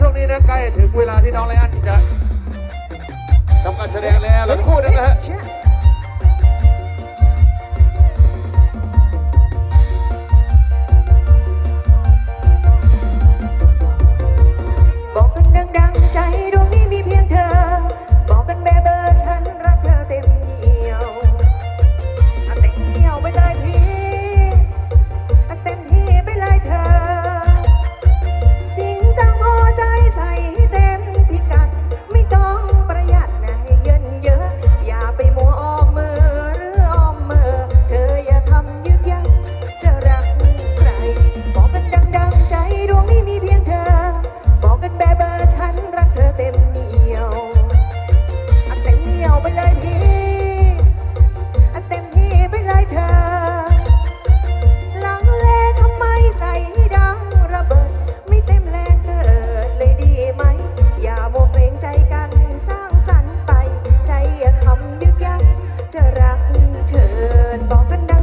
ช่วงนี้นะใกล้ถึงเวลาที่น้องไลอ้อนจะทำการแสดงแล้วแล้วคู่นึงนะฮะ ไปเลยพี่อันเต็มทีไปเลยเธอ หลังเลทำไมใส่ดังระเบิด ไม่เต็มแรงเกิดเลยดีไหม อย่าโมเกรงใจกันสร้างสรรไป ใจอย่ำยึกยักจะรักเชิญบอกกัน